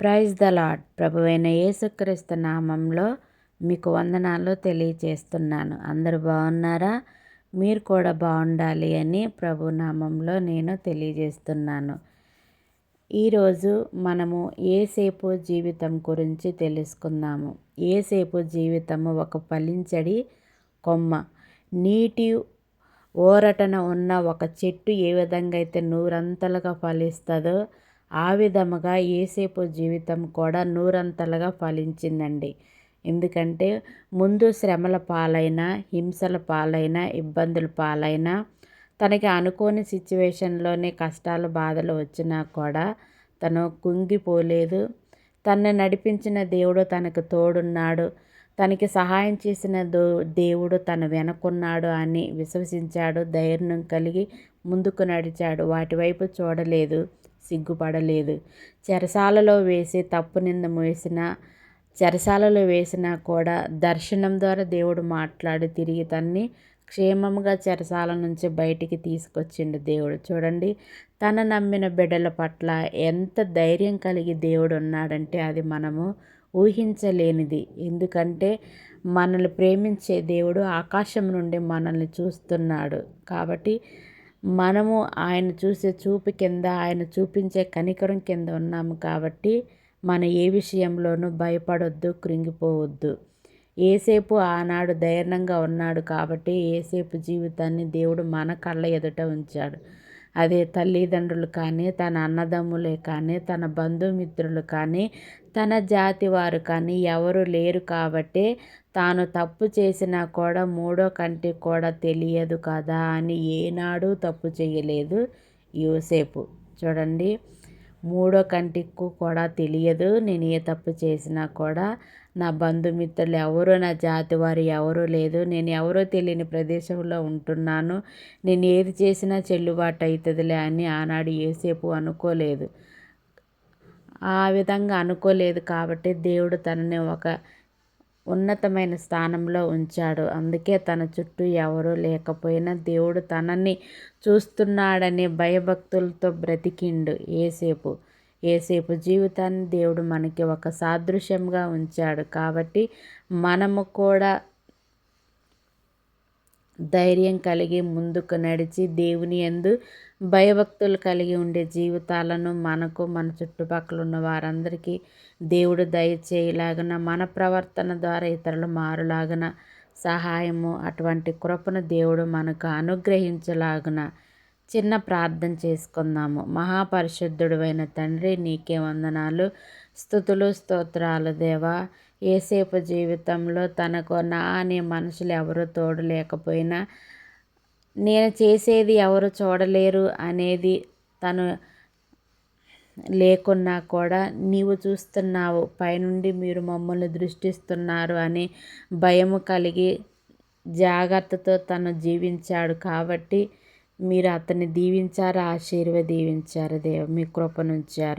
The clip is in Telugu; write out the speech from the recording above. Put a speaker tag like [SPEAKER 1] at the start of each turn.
[SPEAKER 1] ప్రైజ్ ద లాడ్ ప్రభువైన యేసుక్రీస్తు నామంలో మీకు వందనాలు తెలియచేస్తున్నాను అందరు బాగున్నారా? మీరు కూడా బాగుండాలి అని ప్రభు నామంలో నేను తెలియజేస్తున్నాను. ఈరోజు మనము ఏసేపు జీవితం గురించి తెలుసుకుందాము. ఏసేపు జీవితము ఒక ఫలించడి కొమ్మ. నీటి ఓరటన ఉన్న ఒక చెట్టు ఏ విధంగా అయితే నూరంతలుగా ఫలిస్తుందో ఆ విధముగా ఏసేపు జీవితం కూడా నూరంతలుగా ఫలించిందండి. ఎందుకంటే ముందు శ్రమల పాలైన హింసల పాలైన ఇబ్బందుల పాలైన తనకి అనుకోని సిచ్యువేషన్లోనే కష్టాలు బాధలు వచ్చినా కూడా తను కుంగిపోలేదు. తనని నడిపించిన దేవుడు తనకు తోడున్నాడు. తనకి సహాయం చేసిన దో దేవుడు తన వెనకున్నాడు అని విశ్వసించాడు. ధైర్యం కలిగి ముందుకు నడిచాడు. వాటి వైపు చూడలేదు. సిగ్గుపడలేదు. చెరసాలలో వేసి తప్పు నింద మోసిన చెరసాలలో వేసినా కూడా దర్శనం ద్వారా దేవుడు మాట్లాడి తిరిగి తన్ని క్షేమంగా చెరసాల నుంచి బయటికి తీసుకొచ్చిండు దేవుడు. చూడండి తన నమ్మిన బిడ్డల పట్ల ఎంత ధైర్యం కలిగి దేవుడు ఉన్నాడంటే అది మనము ఊహించలేనిది. ఎందుకంటే మనల్ని ప్రేమించే దేవుడు ఆకాశం నుండి మనల్ని చూస్తున్నాడు. కాబట్టి మనము ఆయన చూసే చూపు కింద ఆయన చూపించే కనికరం కింద ఉన్నాము కాబట్టి మన ఏ విషయంలోనూ భయపడొద్దు కృంగిపోవద్దు. ఏసేపు ఆనాడు ధైర్యంగా ఉన్నాడు కాబట్టి ఏసేపు జీవితాన్ని దేవుడు మన కళ్ళ ఎదుట ఉంచాడు. అదే తల్లిదండ్రులు కానీ తన అన్నదమ్ములే కానీ తన బంధుమిత్రులు కానీ తన జాతి వారు కానీ ఎవరు లేరు కాబట్టి తాను తప్పు చేసినా కూడా మూడో కంటికి కూడా తెలియదు కదా అని ఏనాడు తప్పు చేయలేదు యోసేపు. చూడండి మూడో కంటికి కూడా తెలియదు నేను ఏ తప్పు చేసినా కూడా నా బంధుమిత్రులు ఎవరు నా జాతి వారు ఎవరు లేదు నేను ఎవరో తెలియని ప్రదేశంలో ఉంటున్నాను నేను ఏది చేసినా చెల్లుబాటు అవుతుందిలే అని ఆనాడు ఏసేపు అనుకోలేదు. ఆ విధంగా అనుకోలేదు కాబట్టి దేవుడు తనని ఒక ఉన్నతమైన స్థానంలో ఉంచాడు. అందుకే తన చుట్టూ ఎవరూ లేకపోయినా దేవుడు తనని చూస్తున్నాడని భయభక్తులతో బ్రతికిండు ఏసేపు ఏసేపు జీవితాన్ని దేవుడు మనకి ఒక సాదృశ్యంగా ఉంచాడు. కాబట్టి మనము కూడా ధైర్యం కలిగి ముందుకు నడిచి దేవుని ఎందు భయభక్తులు కలిగి ఉండే జీవితాలను మనకు మన చుట్టుపక్కల ఉన్న వారందరికీ దేవుడు దయచేయలాగన మన ప్రవర్తన ద్వారా ఇతరులు మారులాగన సహాయము అటువంటి కృపను దేవుడు మనకు అనుగ్రహించలాగున చిన్న ప్రార్థన చేసుకుందాము. మహాపరిశుద్ధుడు అయిన తండ్రి నీకే వందనాలు. స్థుతులు స్తోత్రాలు దేవా. ఏసేపు జీవితంలో తనకు నా అనే మనుషులు ఎవరు తోడు లేకపోయినా నేను చేసేది ఎవరు చూడలేరు అనేది తను లేకున్నా కూడా నీవు చూస్తున్నావు పైనుండి మీరు మమ్మల్ని దృష్టిస్తున్నారు అని భయము కలిగి జాగ్రత్తతో తను జీవించాడు కాబట్టి మీరు అతన్ని దీవించారు ఆశీర్వదీవించారు దేవ మీ కృపనుంచారు